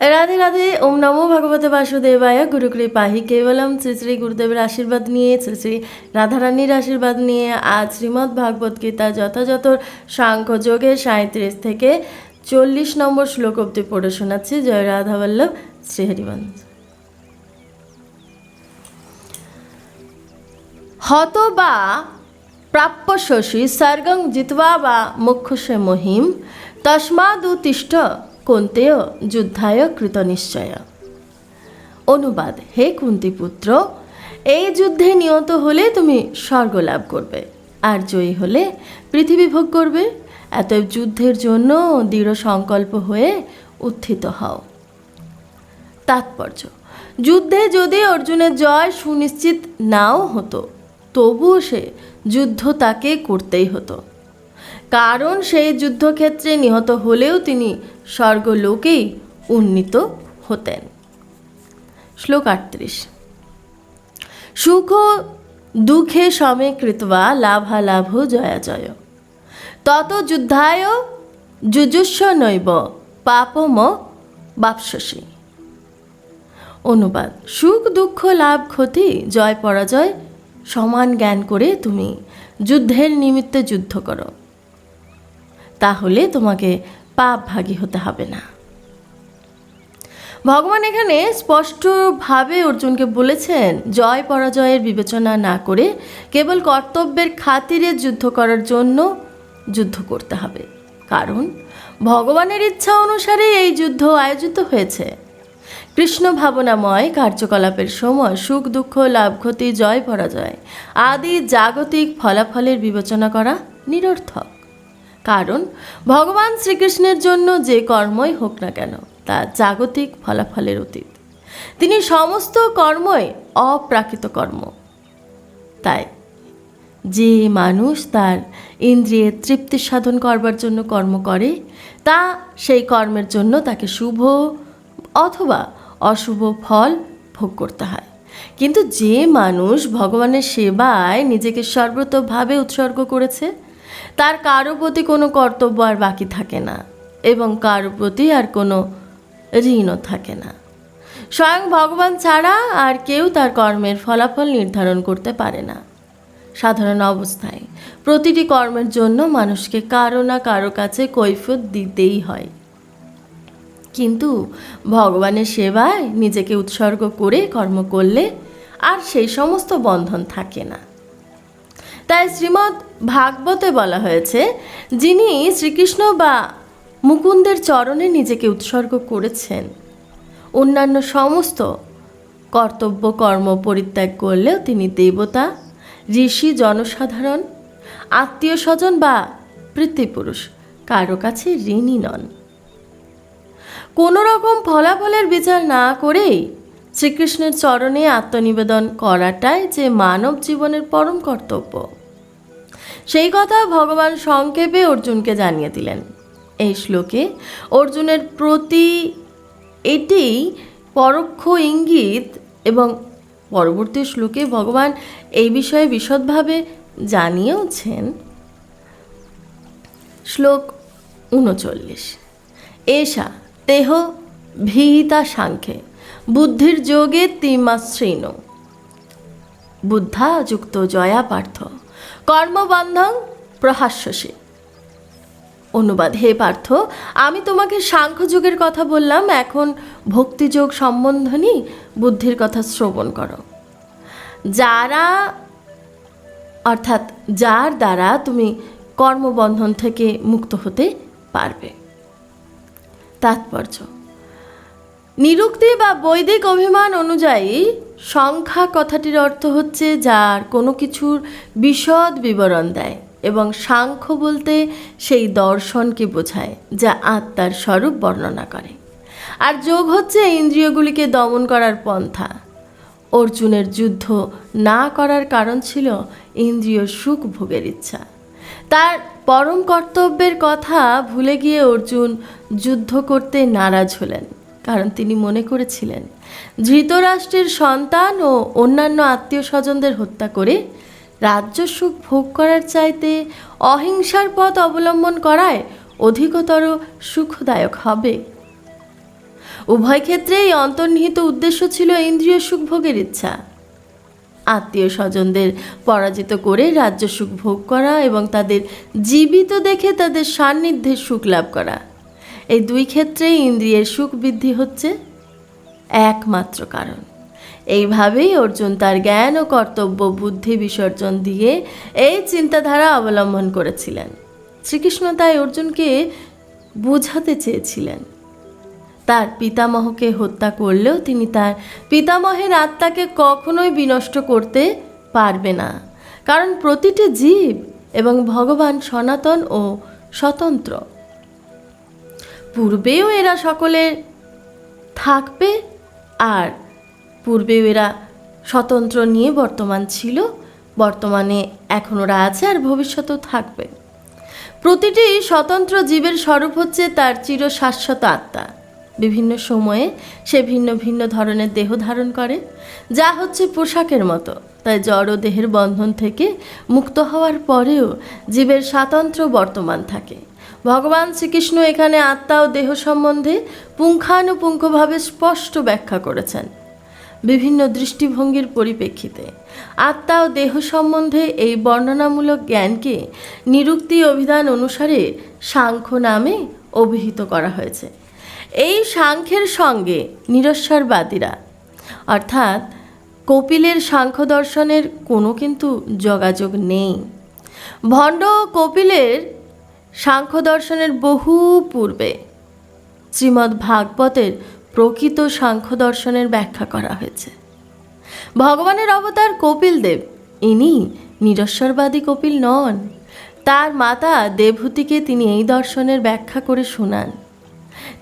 রাধে রাধে, ওম নমো ভগবতে বাসুদেবায়। গুরুকৃপাহি কেবলম শ্রী শ্রী গুরুদেবের আশীর্বাদ নিয়ে, শ্রী শ্রী রাধারানীর আশীর্বাদ নিয়ে আজ শ্রীমদ্ ভাগবত গীতা যথাযথ সাংখ্য যোগে সাঁত্রিশ থেকে চল্লিশ নম্বর শ্লোক অব্দি পড়ে শোনাচ্ছি। জয় রাধা বল্লভ শ্রীহরিবংশ হত বা প্রাপ্য শশী সর্গং জিতবা বা মুখ্যসে মহিম তস্মাদুতিষ্ঠ কুন্তেয় যুদ্ধায় কৃত নিশ্চয় অনুবাদ, হে কুন্তিপুত্র, এই যুদ্ধে নিয়ত হলে তুমি স্বর্গ লাভ করবে, আর জয়ী হলে পৃথিবী ভোগ করবে। এত যুদ্ধের জন্য দৃঢ় সংকল্প হয়ে উত্থিত হও। তাৎপর্য, যুদ্ধে যদি অর্জুনের জয় সুনিশ্চিত নাও হতো, তবুও সে যুদ্ধ তাকে করতেই হতো। কারণ সেই যুদ্ধক্ষেত্রে নিহত হলেও তিনি স্বর্গলোকেই উন্নীত হতেন। শ্লোক আটত্রিশ। সুখ দুঃখে সমে কৃত্বা লাভালাভ জয়া জয়। তত যুদ্ধায় যুজুস্ব নৈব পাপম বাপসসী। অনুবাদ, সুখ, দুঃখ, লাভ, ক্ষতি, জয়, পরাজয় সমান জ্ঞান করে তুমি যুদ্ধের নিমিত্তে যুদ্ধ করো। তাহলে তোমাকে পাপ ভাগী হতে হবে না। ভগবান এখানে স্পষ্টভাবে অর্জুনকে বলেছেন, জয় পরাজয়ের বিবেচনা না করে কেবল কর্তব্যের খাতিরে যুদ্ধ করার জন্য যুদ্ধ করতে হবে। কারণ ভগবানের ইচ্ছা অনুসারে এই যুদ্ধ আয়োজিত হয়েছে। কৃষ্ণ ভাবনাময় কার্যকলাপের সময় সুখ, দুঃখ, লাভ, ক্ষতি, জয়, পরাজয় আদি জাগতিক ফলাফলের বিবেচনা করা নিরর্থক। কারণ ভগবান শ্রীকৃষ্ণের জন্য যে কর্মই হোক না কেন, তা জাগতিক ফলাফলের অতীত। তিনি সমস্ত কর্মই অপ্রাকৃত কর্ম। তাই যে মানুষ তার ইন্দ্রিয়ের তৃপ্তি সাধন করবার জন্য কর্ম করে, তা সেই কর্মের জন্য তাকে শুভ অথবা অশুভ ফল ভোগ করতে হয়। কিন্তু যে মানুষ ভগবানের সেবায় নিজেকে সর্বতভাবে উৎসর্গ করেছে তার কারও প্রতি কোনো কর্তব্য আর বাকি থাকে না এবং কারও প্রতি আর কোনো ঋণও থাকে না। স্বয়ং ভগবান ছাড়া আর কেউ তার কর্মের ফলাফল নির্ধারণ করতে পারে না। সাধারণ অবস্থায় প্রতিটি কর্মের জন্য মানুষকে কারও না কারও কাছে কৈফত দিতেই হয়। কিন্তু ভগবানের সেবায় নিজেকে উৎসর্গ করে কর্ম করলে আর সেই সমস্ত বন্ধন থাকে না। তাই শ্রীমৎ ভাগবতে বলা হয়েছে, যিনি শ্রীকৃষ্ণ বা মুকুন্দের চরণে নিজেকে উৎসর্গ করেছেন। অন্যান্য সমস্ত কর্তব্য, কর্ম পরিত্যাগ করলেও তিনি দেবতা, ঋষি, জনসাধারণ, আত্মীয় স্বজন বা পিতৃপুরুষ, কারও কাছে ঋণী নন। কোনো রকম ফলাফলের বিচার না করেই শ্রীকৃষ্ণের চরণে আত্মনিবেদন করাটাই যে মানব জীবনের পরম কর্তব্য। সেই কথা ভগবান সংক্ষেপে অর্জুনকে জানিয়ে দিলেন। এই শ্লোকে অর্জুনের প্রতি এটি পরোক্ষ ইঙ্গিত এবং পরবর্তী শ্লোকে ভগবান এই বিষয়ে বিশদভাবে জানিয়েওছেন। শ্লোক উনচল্লিশ। এষা তেহ ভীতা সাংখ্যে, বুদ্ধির যোগে তিমাশ্রীণ। বুদ্ধা যুক্ত জয়া পার্থ। কর্মবন্ধন প্রহাস্যসী অনুবাদ, হে পার্থ, আমি তোমাকে সাংখ্যযোগের কথা বললাম, এখন ভক্তিযোগ সম্বন্ধনী বুদ্ধির কথা শ্রবণ করো। যারা, অর্থাৎ যার দ্বারা তুমি কর্মবন্ধন থেকে মুক্ত হতে পারবে। তাৎপর্য নিরুক্তি বা বৈদিক অভিমান অনুযায়ী সংখ্যা কথাটির অর্থ হচ্ছে যার কোনো কিছুর বিশদ বিবরণ দেয় এবং সাংখ্য বলতে সেই দর্শনকে বোঝায়, যা আত্মার স্বরূপ বর্ণনা করে। আর যোগ হচ্ছে ইন্দ্রিয়গুলিকে দমন করার পন্থা। অর্জুনের যুদ্ধ না করার কারণ ছিল ইন্দ্রিয় সুখ ভোগের ইচ্ছা। তার পরম কর্তব্যের কথা ভুলে গিয়ে অর্জুন যুদ্ধ করতে নারাজ হলেন। কারণ তিনি মনে করেছিলেন, ধৃতরাষ্ট্রের সন্তান ও অন্যান্য আত্মীয় স্বজনদের হত্যা করে রাজ্য সুখ ভোগ করার চাইতে অহিংসার পথ অবলম্বন করায় অধিকতর সুখদায়ক হবে। উভয় ক্ষেত্রেই অন্তর্নিহিত উদ্দেশ্য ছিল ইন্দ্রিয় সুখ ভোগের ইচ্ছা। আত্মীয় স্বজনদের পরাজিত করে রাজ্য সুখ ভোগ করা এবং তাদের জীবিত দেখে তাদের সান্নিধ্যের সুখ লাভ করা। এই দুই ক্ষেত্রেই ইন্দ্রিয়ের সুখ বৃদ্ধি হচ্ছে একমাত্র কারণ। এইভাবেই অর্জুন তার জ্ঞান ও কর্তব্য বুদ্ধি বিসর্জন দিয়ে এই চিন্তাধারা অবলম্বন করেছিলেন। শ্রীকৃষ্ণ তাই অর্জুনকে বোঝাতে চেয়েছিলেন। তার পিতামহকে হত্যা করলেও তিনি তার পিতামহের আত্মাকে কখনোই বিনষ্ট করতে পারবে না। কারণ প্রতিটি জীব এবং ভগবান সনাতন ও স্বতন্ত্র। পূর্বেও এরা সকলে থাকবে আর পূর্বেও এরা স্বতন্ত্র নিয়ে বর্তমান ছিল, বর্তমানে এখন ওরা আছে আর ভবিষ্যতেও থাকবে। প্রতিটি স্বতন্ত্র জীবের স্বরূপ হচ্ছে তার চির শাশ্বত আত্মা। বিভিন্ন সময়ে সে ভিন্ন ভিন্ন ধরনের দেহ ধারণ করে, যা হচ্ছে পোশাকের মতো। তাই জড় দেহের বন্ধন থেকে মুক্ত হওয়ার পরেও জীবের স্বাতন্ত্র্য বর্তমান থাকে। ভগবান শ্রীকৃষ্ণ এখানে আত্মা ও দেহ সম্বন্ধে পুঙ্খানুপুঙ্খভাবে স্পষ্ট ব্যাখ্যা করেছেন। বিভিন্ন দৃষ্টিভঙ্গির পরিপ্রেক্ষিতে আত্মা ও দেহ সম্বন্ধে এই বর্ণনামূলক জ্ঞানকে নিরুক্তি অভিধান অনুসারে সাংখ্য নামে অভিহিত করা হয়েছে। এই সাংখ্যের সঙ্গে নিরস্বরবাদীরা অর্থাৎ কপিলের সাংখ্য দর্শনের কোনো কিন্তু যোগাযোগ নেই। ভণ্ড কপিলের সাংখ্য দর্শনের বহু পূর্বে শ্রীমদ্ ভাগবতের প্রকৃত সাংখ্য দর্শনের ব্যাখ্যা করা হয়েছে। ভগবানের অবতার কপিল দেব ইনি নিরস্বরবাদী কপিল নন। তার মাতা দেবহূতিকে তিনি এই দর্শনের ব্যাখ্যা করে শোনান।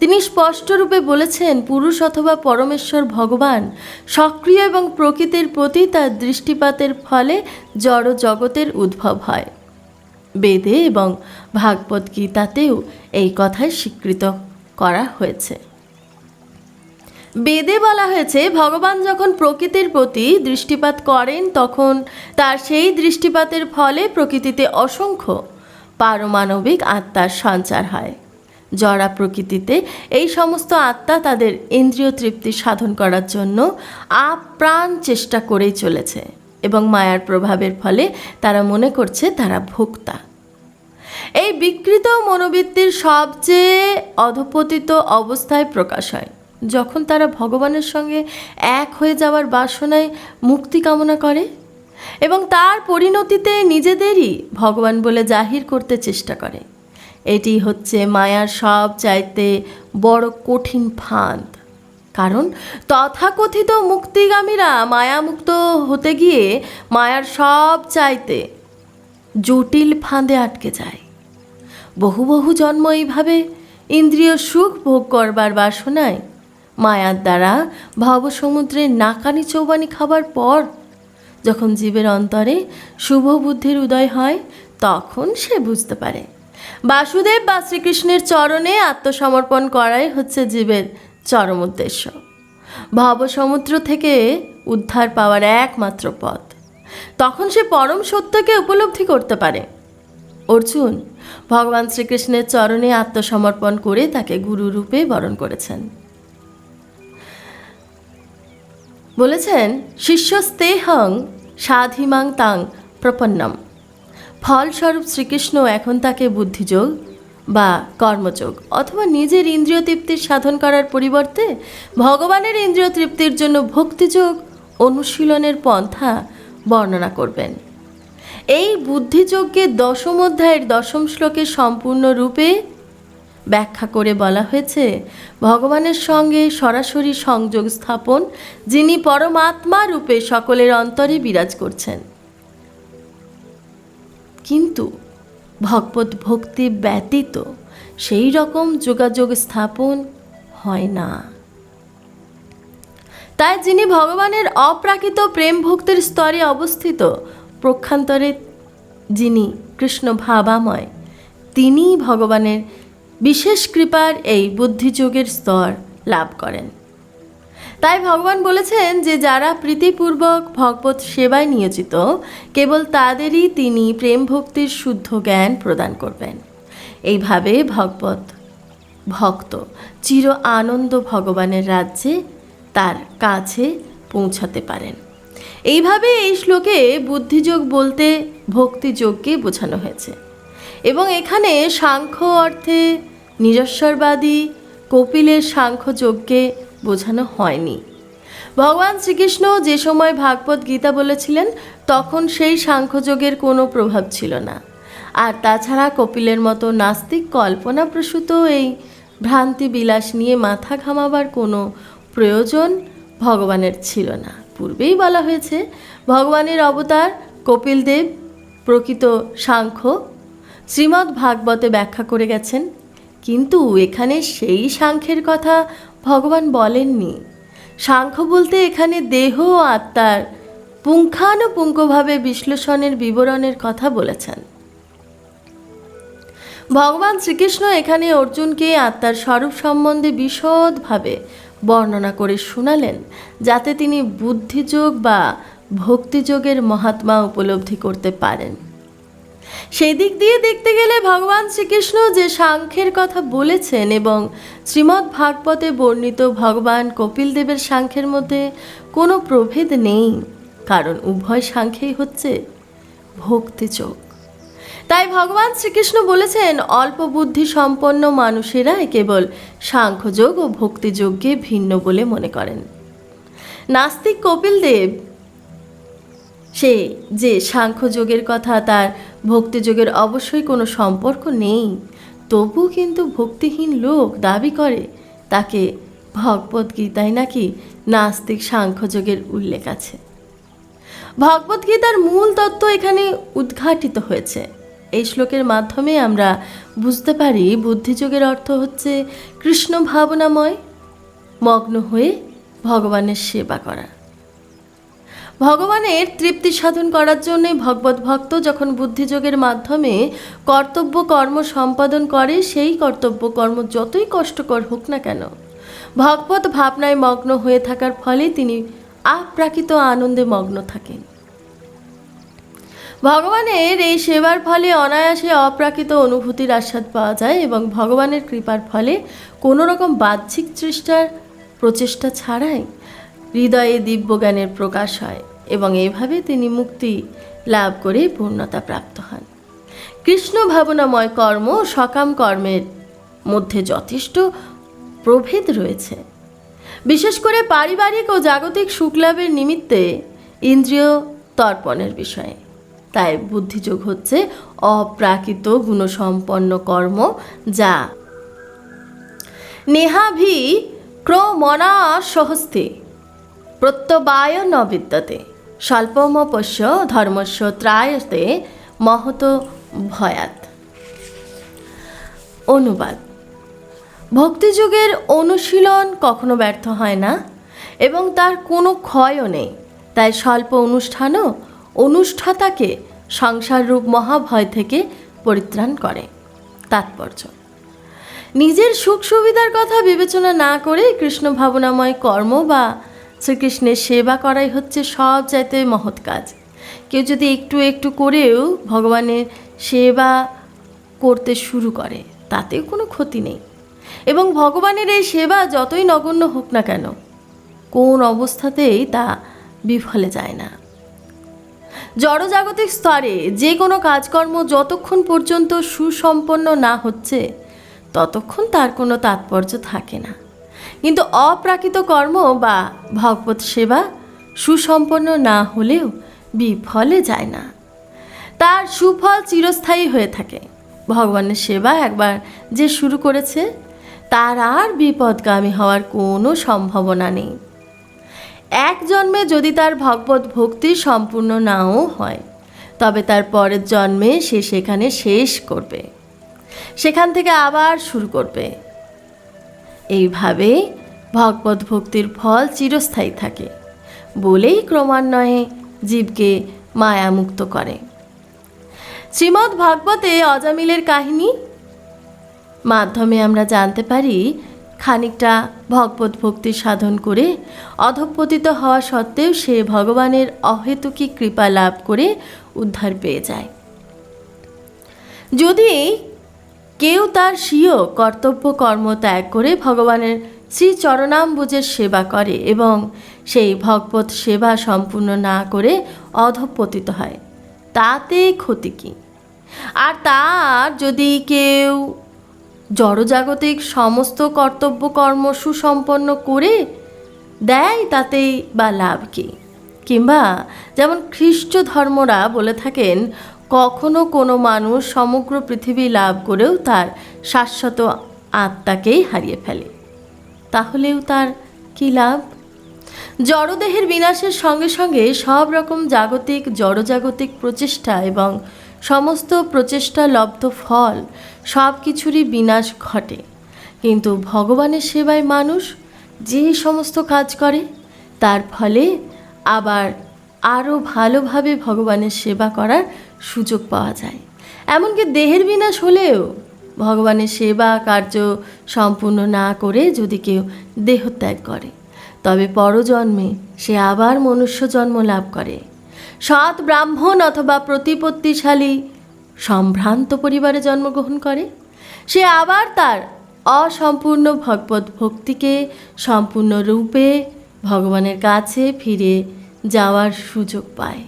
তিনি স্পষ্টরূপে বলেছেন, পুরুষ অথবা পরমেশ্বর ভগবান সক্রিয় এবং প্রকৃতির প্রতি তার দৃষ্টিপাতের ফলে জড় জগতের উদ্ভব হয়। বেদে এবং ভাগবত গীতাতেও এই কথাই স্বীকৃত করা হয়েছে। বেদে বলা হয়েছে, ভগবান যখন প্রকৃতির প্রতি দৃষ্টিপাত করেন, তখন তার সেই দৃষ্টিপাতের ফলে প্রকৃতিতে অসংখ্য পারমাণবিক আত্মার সঞ্চার হয়। জরা প্রকৃতিতে এই সমস্ত আত্মা তাদের ইন্দ্রিয় তৃপ্তি সাধন করার জন্য আপ্রাণ চেষ্টা করেই চলেছে। এবং মায়ার প্রভাবের ফলে তারা মনে করছে তারা ভোক্তা। এই বিকৃত মনোবৃত্তির সবচেয়ে অধপতিত অবস্থায় প্রকাশ হয়। যখন তারা ভগবানের সঙ্গে এক হয়ে যাওয়ার বাসনায় মুক্তি কামনা করে এবং তার পরিণতিতে নিজেদেরই ভগবান বলে জাহির করতে চেষ্টা করে। এটি হচ্ছে মায়ার সব চাইতে বড় কঠিন ফাঁদ। কারণ তথাকথিত মুক্তিগামীরা মায়ামুক্ত হতে গিয়ে মায়ার সব চাইতে জটিল ফাঁদে আটকে যায়। বহু বহু জন্ম এইভাবে ইন্দ্রিয় সুখ ভোগ করবার বাসনায় মায়ার দ্বারা ভবসমুদ্রে নাকানি চৌবানি খাবার পর যখন জীবের অন্তরে শুভ বুদ্ধির উদয় হয়, তখন সে বুঝতে পারে। বাসুদেব বা শ্রীকৃষ্ণের চরণে আত্মসমর্পণ করাই হচ্ছে জীবের চরম উদ্দেশ্য। ভবসমুদ্র থেকে উদ্ধার পাওয়ার একমাত্র পথ। তখন সে পরম সত্যকে উপলব্ধি করতে পারে। অর্জুন ভগবান শ্রীকৃষ্ণের চরণে আত্মসমর্পণ করে তাকে গুরু রূপে বরণ করেছেন। বলেছেন, শিষ্যস্তেহং সাধিমাং তাং প্রপন্নম। ফলস্বরূপ শ্রীকৃষ্ণ এখন তাকে বুদ্ধিযোগ বা কর্মযোগ অথবা নিজের ইন্দ্রিয় তৃপ্তির সাধন করার পরিবর্তে ভগবানের ইন্দ্রিয় তৃপ্তির জন্য ভক্তিযোগ অনুশীলনের পন্থা বর্ণনা করবেন। এই বুদ্ধিযজ্ঞে দশম অধ্যায়ের দশম শ্লোকে সম্পূর্ণরূপে ব্যাখ্যা করে বলা হয়েছে, ভগবানের সঙ্গে সরাসরি সংযোগ স্থাপন, যিনি পরমাত্মা রূপে সকলের অন্তরে বিরাজ করছেন। কিন্তু ভগবত ভক্তি ব্যতীত সেই রকম যোগাযোগ স্থাপন হয় না। তাই যিনি ভগবানের অপ্রাকৃত প্রেম ভক্তির স্তরে অবস্থিত, প্রক্ষান্তরে যিনি কৃষ্ণ ভাবাময় তিনি ভগবানের বিশেষ কৃপার এই বুদ্ধিযোগের স্তর লাভ করেন। তাই ভগবান বলেছেন যে যারা প্রীতিপূর্বক ভগবত সেবায় নিয়োজিত, কেবল তাদেরই তিনি প্রেম ভক্তির শুদ্ধ জ্ঞান প্রদান করবেন। এইভাবে ভগবত ভক্ত চির আনন্দ ভগবানের রাজ্যে, তার কাছে পৌঁছাতে পারেন। এইভাবে এই শ্লোকে বুদ্ধিযোগ বলতে ভক্তিযোগকে বোঝানো হয়েছে। এবং এখানে সাংখ্য অর্থে নিরস্বরবাদী কপিলের সাংখ্যযোগকে বোঝানো হয়নি। ভগবান শ্রীকৃষ্ণ যে সময় ভাগবত গীতা বলেছিলেন, তখন সেই সাংখ্যযোগের কোনো প্রভাব ছিল না। আর তাছাড়া কপিলের মতো নাস্তিক কল্পনাপ্রসূত এই ভ্রান্তি বিলাস নিয়ে মাথা ঘামাবার কোনো প্রয়োজন ভগবানের ছিল না। পূর্বেই বলা হয়েছে, ভগবানের অবতার কপিলদেব প্রকৃত সাংখ্য শ্রীমদ্ ভাগবতে ব্যাখ্যা করে গেছেন। কিন্তু এখানে সেই সাংখ্যের কথা ভগবান বলেননি। সাংখ্য বলতে এখানে দেহ ও আত্মার পুঙ্খানুপুঙ্খভাবে বিশ্লেষণের বিবরণের কথা বলেছেন। ভগবান শ্রীকৃষ্ণ এখানে অর্জুনকে আত্মার স্বরূপ সম্বন্ধে বিশদভাবে বর্ণনা করে শোনালেন, যাতে তিনি বুদ্ধিযোগ বা ভক্তিযোগের মহাত্মা উপলব্ধি করতে পারেন। সেই দিক দিয়ে দেখতে গেলে ভগবান শ্রীকৃষ্ণ যে সাংখ্যের কথা বলেছেন এবং শ্রীমদ্ ভাগবতে বর্ণিত ভগবান কপিল দেবের সাংখ্যের মধ্যে কোনো প্রভেদ নেই, কারণ উভয় সাংখ্যেই হচ্ছে ভক্তিযোগ তাই ভগবান শ্রীকৃষ্ণ বলেছেন, অল্প বুদ্ধি সম্পন্ন মানুষেরাই কেবল সাংখ্যযোগ ও ভক্তিযোগকে ভিন্ন বলে মনে করেন। নাস্তিক কপিল দেব, সে যে সাংখ্যযোগের কথা তার ভক্তিযোগের অবশ্যই কোনো সম্পর্ক নেই। তবু কিন্তু ভক্তিহীন লোক দাবি করে, তাকে ভগবত গীতায় নাকি নাস্তিক সাংখ্যযোগের উল্লেখ আছে। ভগবদ্গীতার মূল তত্ত্ব এখানে উদ্ঘাটিত হয়েছে। এই শ্লোকের মাধ্যমে আমরা বুঝতে পারি বুদ্ধিযোগের অর্থ হচ্ছে কৃষ্ণ ভাবনাময়, মগ্ন হয়ে ভগবানের সেবা করা। ভগবানের তৃপ্তি সাধন করার জন্যে ভগবত ভক্ত যখন বুদ্ধিযোগের মাধ্যমে কর্তব্য কর্ম সম্পাদন করে, সেই কর্তব্য কর্ম যতই কষ্টকর হোক না কেন, ভগবত ভাবনায় মগ্ন হয়ে থাকার ফলে তিনি আপ্রাকৃত আনন্দে মগ্ন থাকেন। ভগবানের এই সেবার ফলে অনায়াসে অপ্রাকৃত অনুভূতির আস্বাদ পাওয়া যায় এবং ভগবানের কৃপার ফলে কোনো রকম বাহ্যিক চেষ্টার প্রচেষ্টা ছাড়াই হৃদয়ে দিব্যজ্ঞানের প্রকাশ হয় এবং এভাবে তিনি মুক্তি লাভ করে পূর্ণতা প্রাপ্ত হন। কৃষ্ণ ভাবনাময় কর্ম সকাম কর্মের মধ্যে যথেষ্ট প্রভেদ রয়েছে। বিশেষ করে পারিবারিক ও জাগতিক সুখলাভের নিমিত্তে ইন্দ্রিয় তর্পণের বিষয়ে। তাই বুদ্ধিযোগ হচ্ছে অপ্রাকৃত গুণসম্পন্ন কর্ম যা নেহাভি ক্রমণা সহস্তে প্রত্যবায় ন বিদ্যতে। ধর্মস্য ত্রায়তে মহত ভয়াত। অনুবাদ। ভক্তিযুগের অনুশীলন কখনো ব্যর্থ হয় না এবং তার কোনো ক্ষয়ও নেই। তাই স্বল্প অনুষ্ঠানও অনুষ্ঠাতাকে সংসাররূপ মহাভয় থেকে পরিত্রাণ করে। তাৎপর্য। নিজের সুখ সুবিধার কথা বিবেচনা না করে কৃষ্ণ ভাবনাময় কর্ম বা শ্রীকৃষ্ণের সেবা করাই হচ্ছে সব চাইতে মহৎ কাজ। কেউ যদি একটু একটু করেও ভগবানের সেবা করতে শুরু করে, তাতেও কোনো ক্ষতি নেই। এবং ভগবানের এই সেবা যতই নগণ্য হোক না কেন, কোন অবস্থাতেই তা বিফলে যায় না। জড়জাগতিক স্তরে যে কোনো কাজকর্ম যতক্ষণ পর্যন্ত সুসম্পন্ন না হচ্ছে, ততক্ষণ তার কোনো তাৎপর্য থাকে না। কিন্তু অপ্রাকৃত কর্ম বা ভগবত সেবা সুসম্পন্ন না হলেও বিফলে যায় না। তার সুফল চিরস্থায়ী হয়ে থাকে। ভগবানের সেবা একবার যে শুরু করেছে, তার আর বিপদগামী হওয়ার কোনো সম্ভাবনা নেই। এক জন্মে যদি তার ভগবত ভক্তি সম্পূর্ণ নাও হয়, তবে তার পরের জন্মে সে সেখানে শেষ করবে। সেখান থেকে আবার শুরু করবে। এইভাবে ভগবত ভক্তির ফল চিরস্থায়ী থাকে বলেই ক্রমান্বয়ে জীবকে মায়ামুক্ত করে। শ্রীমদ্ ভাগবতে অজামিলের কাহিনী মাধ্যমে আমরা জানতে পারি, খানিকটা ভগবত ভক্তি সাধন করে অধঃপতিত হওয়া সত্ত্বেও সে ভগবানের অহেতুকী কৃপা লাভ করে উদ্ধার পেয়ে যায়। যদি কেউ তার স্বীয় কর্তব্য কর্ম ত্যাগ করে ভগবানের শ্রী চরণাম্বুজের সেবা করে এবং সেই ভগবত সেবা সম্পূর্ণ না করে অধপতিত হয়। তাতে ক্ষতি কী? আর তার যদি কেউ জড়জাগতিক সমস্ত কর্তব্য কর্ম সুসম্পন্ন করে দেয় তাতেই বা লাভ কী? কিংবা যেমন খ্রিস্ট ধর্মরা বলে থাকেন কখনো কোনো মানুষ সমগ্র পৃথিবী লাভ করেও তার শাশ্বত আত্মাকেই হারিয়ে ফেলে। তাহলেও তার কী লাভ? জড়দেহের বিনাশের সঙ্গে সঙ্গে সব রকম জাগতিক, জড়জাগতিক প্রচেষ্টা এবং সমস্ত প্রচেষ্টা লব্ধ ফল সব কিছুরই বিনাশ ঘটে। কিন্তু ভগবানের সেবায় মানুষ যে সমস্ত কাজ করে, তার ফলে আবার আরও ভালোভাবে ভগবানের সেবা করার সুযোগ পাওয়া যায়। এমনকি দেহের বিনাশ হলেও ভগবানের সেবা কার্য সম্পূর্ণ না করে যদি কেউ দেহত্যাগ করে, তবে পরজন্মে সে আবার মনুষ্য জন্ম লাভ করে। সৎ ব্রাহ্মণ অথবা প্রতিপত্তিশালী সম্ভ্রান্ত পরিবারে জন্মগ্রহণ করে। সে আবার তার অসম্পূর্ণ ভগবত ভক্তিকে সম্পূর্ণ রূপে ভগবানের কাছে ফিরে যাওয়ার সুযোগ পায়।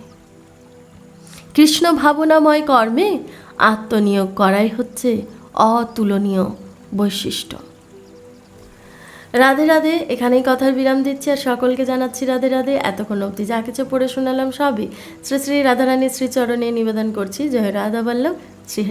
কৃষ্ণ ভাবনাময় কর্মে আত্মনিয়োগ করাই হচ্ছে অতুলনীয় বৈশিষ্ট্য। রাধে রাধে, এখানেই কথার বিরাম দিচ্ছি আর সকলকে জানাচ্ছি রাধে রাধে। এতক্ষণ অব্দি যা কিছু পড়ে শোনালাম সবই শ্রী শ্রী রাধারানী শ্রীচরণে নিবেদন করছি। জয় রাধা বল্লভ, শ্রী